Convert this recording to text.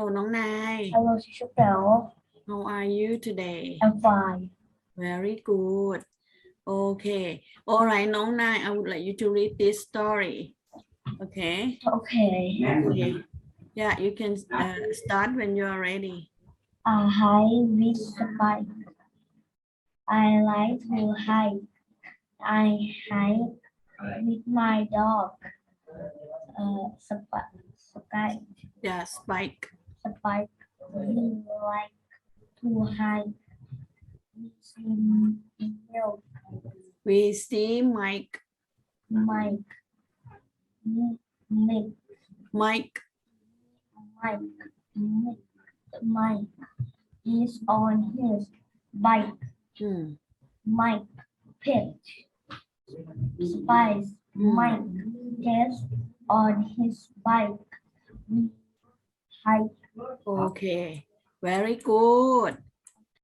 Hello น้องนาย Hello, teacher Bell. How are you today I'm fine. Very good Okay All right น้องนาย I would like you to read this story Okay Okay. Okay Yeah you can uh, start when you are ready A hike with spike. I like to hike. I hike with my dog. Uh, spike. Spike. Yeah Spike Spike. We like to hike. We see milk. We see Mike Mike. Mike. Mike Mike, Mike, Mike is on his bike. hmm, Mike picked spice. Mike gets on his bike. We hike. Okay. Very good